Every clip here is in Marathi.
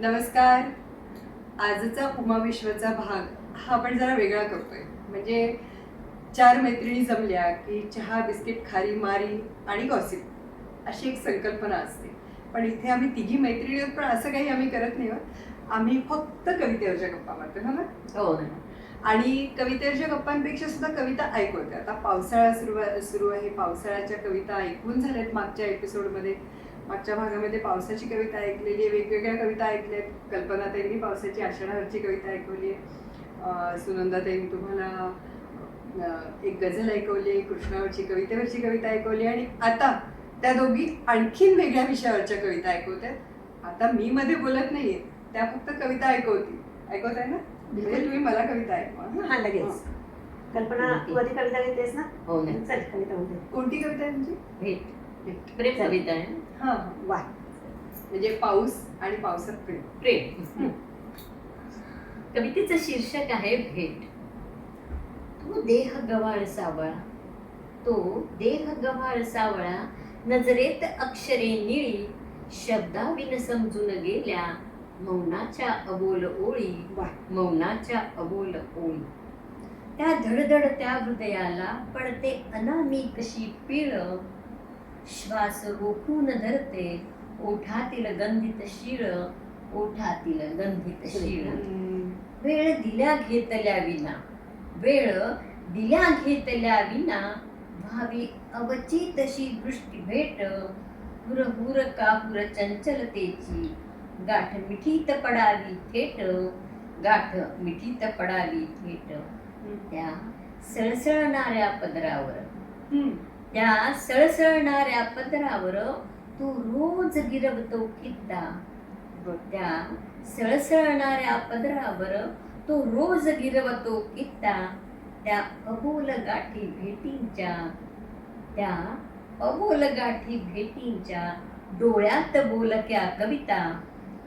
नमस्कार. आजचा उमाविश्वचा भाग हा आपण जरा वेगळा करतोय. म्हणजे चार मैत्रिणी जमल्या की चहा बिस्किट खारी मारी आणि गॉसिप अशी एक संकल्पना असते. पण इथे आम्ही तिघी मैत्रिणी आहोत पण असं काही आम्ही करत नाही. आम्ही फक्त कवितेवरच्या गप्पा मारतो हो ना? हो ना आणि कवितेच्या गप्पांपेक्षा सुद्धा कविता ऐकवते आता पावसाळा सुरू सुरू आहे. पावसाळ्याच्या कविता ऐकून झाल्यात मागच्या एपिसोडमध्ये मागच्या भागामध्ये पावसाची कविता ऐकलेली आहे वेगवेगळ्या कविता ऐकल्या आहेत. कल्पनाताईंनी पावसाची आषाढावरची कविता ऐकवली आहे. सुनंदाताईंनी तुम्हाला एक गझल ऐकवली आहे कृष्णावरची कवितेवरची कविता ऐकवली आणि आता त्या दोघी आणखीन वेगळ्या विषयावरच्या कविता ऐकवतात आता मी मध्ये बोलत नाहीये त्या फक्त कविता ऐकवतील ऐकवत आहे ना? म्हणजे तुम्ही मला कविता ऐकवा. हा. लगेच. कल्पना तू आधी कविता घेतेस ना? हो ना चल कविता होते कोणती कविता आहे तुमची? भेट. प्रेम कविता आहे? हा. वा म्हणजे पाऊस आणि पावसात प्रेम. प्रेम कवितेचं शीर्षक आहे भेट. तो देह गव्हाळ सावळा. तो देह गव्हाळ सावळा नजरेत अक्षरे निळी शब्दाविन समजून गेल्या मौनाच्या अबोल ओळी. वा मौनाच्या अबोल ओळी. त्या धडधडत्या हृदयाला पडते अनामिकशी पिळ श्वास रोखून धरते ओठातील गंधित शिळ ओठातील गंधित शिळ. वेळ दिल्या घेतल्या विना वेळ दिल्या घेतल्या विना व्हावी अवचितशी दृष्टी भेट हुर हुर कापुर चंचलतेची गाठ मिठीत पडावी थेट गाठ मिठीत पडावी थेट. त्या सळसळणाऱ्या पदरावर. त्या सळसळणाऱ्या पदरावर तू रोज गिरवतो किद्दा त्या सळसळणाऱ्या पदरावर तो रोज गिरवतो कित्ता? त्या अबोल गाठी भेटींच्या त्या अबोल गाठी भेटींच्या डोळ्यात बोलक्या कविता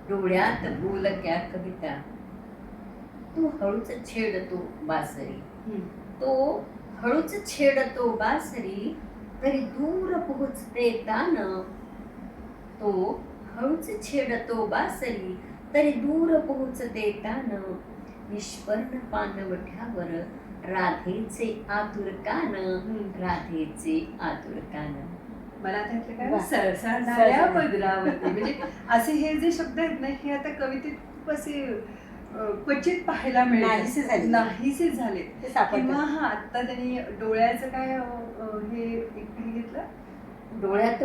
डोळ्यात बोलक्या कविता. तू हळूच छेडतो बासरी. तो हळूच छेडतो बासरी तरी दूर पोहोचते तान तो हळूच छेडतो बासरी तरी दूर पोहोचते तान निष्पर्ण पानवठ्यावर राधेचे आतुर कान राधेचे आतुर कान मला त्यातलं काय. पदरावरती. म्हणजे असे हे जे शब्द आहेत ना हे आता कवितेत खूप असे क्वचित पाहायला. मिळतात नाहीसे झाले. किंवा हा आता त्यांनी डोळ्याचं काय हे घेतलं? डोळ्यात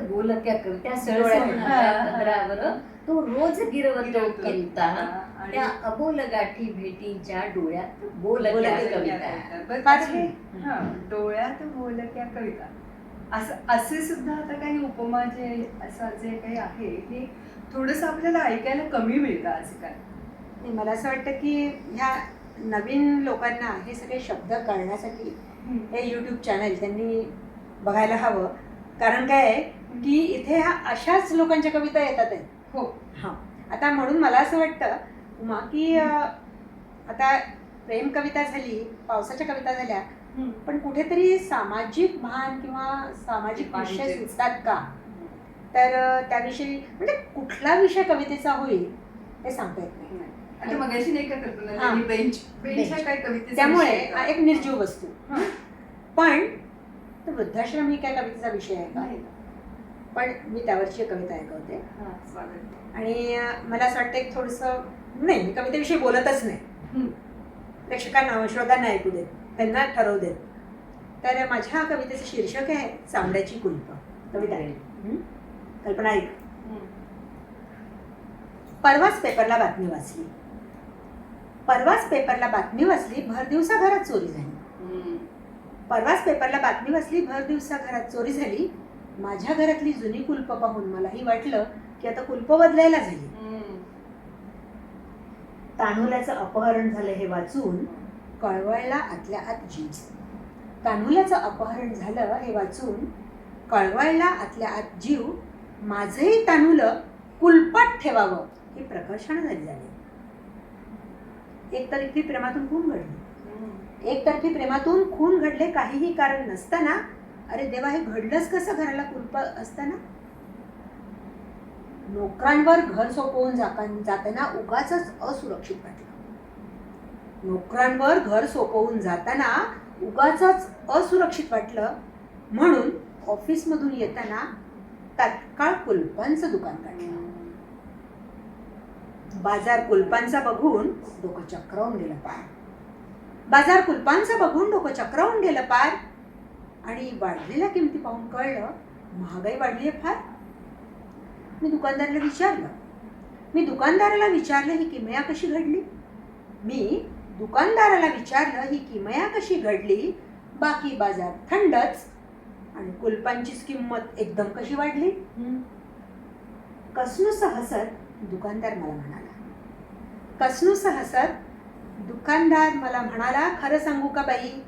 हा, सळसळणाऱ्या हा. पदरावर तो रोज गिरवतो. कविता त्या अबोल गाठी भेटींच्या डोळ्यात बोलक्या कविता. डोळ्यात बोलक्या कविता. असं असे सुद्धा आता काही उपमा जे असं जे काही आहे हे थोडस आपल्याला ऐकायला कमी मिळतं आजकाल. नाही, मला असं वाटतं की ह्या नवीन लोकांना हे सगळे शब्द कळण्यासाठी हे यूट्यूब चॅनल त्यांनी बघायला हवं. कारण काय आहे की इथे ह्या अशाच लोकांच्या कविता येतात आहेत. हो. हां. आता म्हणून मला असं वाटतं उमा की आता प्रेम कविता झाली पावसाच्या कविता झाल्या पण कुठेतरी सामाजिक भान किंवा सामाजिक विषय. सुचतात का? तर त्याविषयी म्हणजे कुठला विषय कवितेचा होईल हे सांगता येत नाही. आता मगाशी नाही का कल्पना हा. बेंच बेंच हा बेंच. काय कवितेचा त्यामुळे विषय आहे का? एक निर्जीव वस्तू हा. पण तो वृद्धाश्रम ही काय कवितेचा विषय आहे का नाही. पण मी त्यावरची कविता ऐकवते हा, स्वागत. आणि अं, मला असं वाटतं एक थोडंसं नाही मी कवितेविषयी बोलतच नाही. प्रेक्षकांना श्रोत्यांना ऐकू देत त्यांना ठरवू देत तर माझ्या कवितेचं शीर्षक आहे चांबड्याची कुलप कविता आहे हं? कल्पना ऐक. परवाच पेपरला बातमी वाचली परवाच पेपरला बातमी वाचली भर दिवसा घरात चोरी झाली. परवाच पेपरला बातमी वाचली भर दिवसा घरात चोरी झाली. माझ्या घरातली जुनी कुलप पाहून मलाही वाटलं की आता कुलप बदलायला झाली. तान्हुल्याचं अपहरण झालं हे वाचून कळवळला आतल्या आत जीव तान्हुल्याचं अपहरण झालं हे वाचून कळवळला आतल्या आत जीव. माझंही तान्हुलं कुलपात ठेवावं ही प्रकर्षण झाली झाली. एकतर्फी प्रेमातून खून घडली. एकतर्फी प्रेमातून खून घडले काहीही कारण नसताना अरे देवा हे घडलंच कसं घराला कुलप असताना? नोकरांवर घर सोपवून जाताना उगाच असुरक्षित वाटलं. नोकरांवर घर सोपवून जाताना उगाच असुरक्षित वाटलं. म्हणून ऑफिसमधून येताना तात्काळ कुलपांचं दुकान काढलं. बाजार कुलपांचा बघून डोकं चक्रावून गेलं पार. बाजार कुलपांचा बघून डोकं चक्रावून गेलं पार. आणि वाढलेल्या किमती पाहून कळलं महागाई वाढली आहे फार. मी दुकानदाराला विचारलं. मी दुकानदाराला विचारलं ही किमया कशी घडली? मी दुकानदाराला विचारलं ही किमया कशी घडली? बाकी बाजार थंडच आणि कुलपांचीच किंमत एकदम कशी वाढली? कसनुस हसत दुकानदार मला म्हणाला. कसनुस हसत दुकानदार मला म्हणाला खरं सांगू का बाई?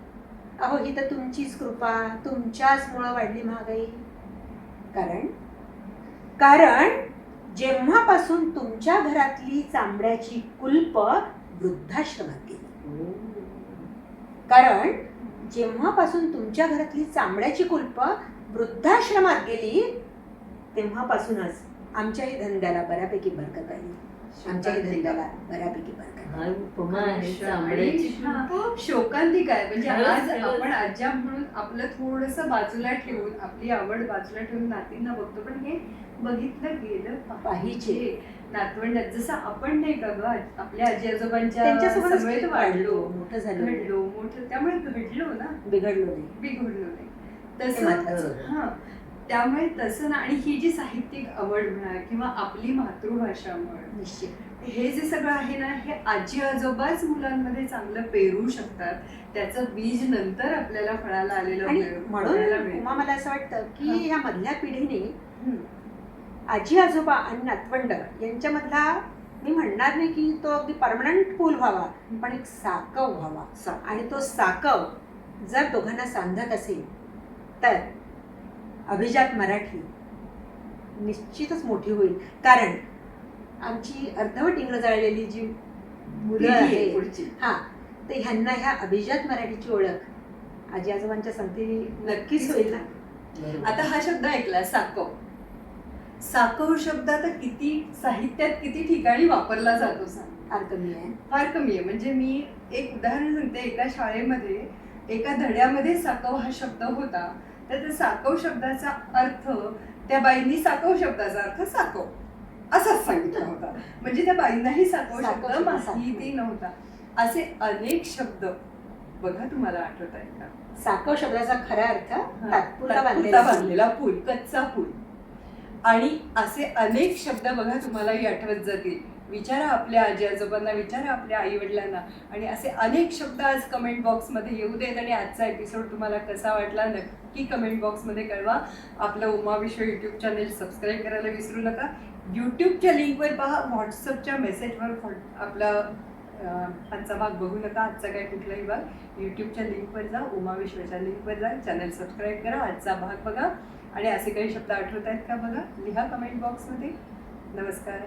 अहो ही तर तुमचीच कृपा तुमच्याच मुळं वाढली महागाई. कारण? कारण जेव्हापासून तुमच्या घरातली चांबड्याची कुलप वृद्धाश्रमात गेली. कारण जेव्हापासून तुमच्या घरातली चांबड्याची कुलप वृद्धाश्रमात गेली तेव्हापासूनच आमच्याही धंद्याला बऱ्यापैकी बरकत आली आमच्याही धंद्याला बऱ्यापैकी बरकत. हा आहे हा, शोकांतिक आहे. म्हणजे आज. आपण आज्या म्हणून आपलं थोडस बाजूला ठेवून आपली आवड बाजूला ठेवून नातींना बघतो. पण हे बघितलं गेलं पाहिजे. नातवंडात जसं आपण नाही का ग आपल्या आजी आजोबांच्या समेत वाढलो. मोठं झालो. घडलो मोठं. त्यामुळे घडलो ना. बिघडलो नाही. बिघडलो नाही. तसं. हा. त्यामुळे तसं ना आणि ही जी साहित्यिक आवड म्हणा किंवा आपली मातृभाषा म्हण निश्चित. हे जे सगळं आहे ना हे आजी आजोबाच मुलांमध्ये चांगलं पेरू शकतात. त्याचं बीज नंतर आपल्याला फळाला आलेलं म्हणून मला असं वाटतं की. ह्या मधल्या पिढीने. आजी आजोबा आणि नातवंड यांच्यामधला मी म्हणणार नाही की तो अगदी परमनंट पूल व्हावा पण एक साकव व्हावा. आणि तो साकव जर दोघांना सांधत असेल तर अभिजात मराठी निश्चितच मोठी होईल. कारण आमची अर्धवट इंग्रजाळलेली जी मुलं आहे हा तर ह्यांना ह्या अभिजात मराठीची ओळख आजी आजोबांच्या संगती नक्कीच होईल ना? आता हा शब्द ऐकला साकव साकव शब्द आता किती साहित्यात किती ठिकाणी वापरला जातो सांग फार कमी आहे. फार कमी आहे. म्हणजे मी एक उदाहरण सांगते. एका शाळेमध्ये एका धड्यामध्ये साकव हा शब्द होता. तर त्या साकव शब्दाचा अर्थ त्या बाईंनी साकव शब्दाचा अर्थ साकव. असाच सांगितला होता. म्हणजे त्या बाईंनाही साकव शब्द माहिती नव्हता. असे अनेक शब्द बघा तुम्हाला आठवत आहे का? साकव शब्दाचा खरा अर्थ तात्पुरता. बांधलेला पूल कच्चा पूल. आणि असे अनेक शब्द बघा तुम्हालाही आठवत जातील. विचारा आपल्या आजी आजोबांना विचारा आपल्या आई वडिलांना आणि असे अनेक शब्द आज कमेंट बॉक्समध्ये येऊ देत आणि आजचा एपिसोड तुम्हाला कसा वाटला नक्की कमेंट बॉक्समध्ये कळवा. आपलं उमा विश्व यूट्यूब चॅनेल सबस्क्राईब करायला विसरू नका. यूट्यूबच्या लिंकवर पहा व्हॉट्सअपच्या मेसेजवर फॉ- आपला आजचा भाग बघू नका आजचा काय कुठलाही भाग. यूट्यूबच्या लिंकवर जा उमा विश्वच्या लिंकवर जा चॅनल सबस्क्राईब करा आजचा भाग बघा. आणि असे काही शब्द आठवत आहेत का बघा? लिहा कमेंट बॉक्समध्ये नमस्कार.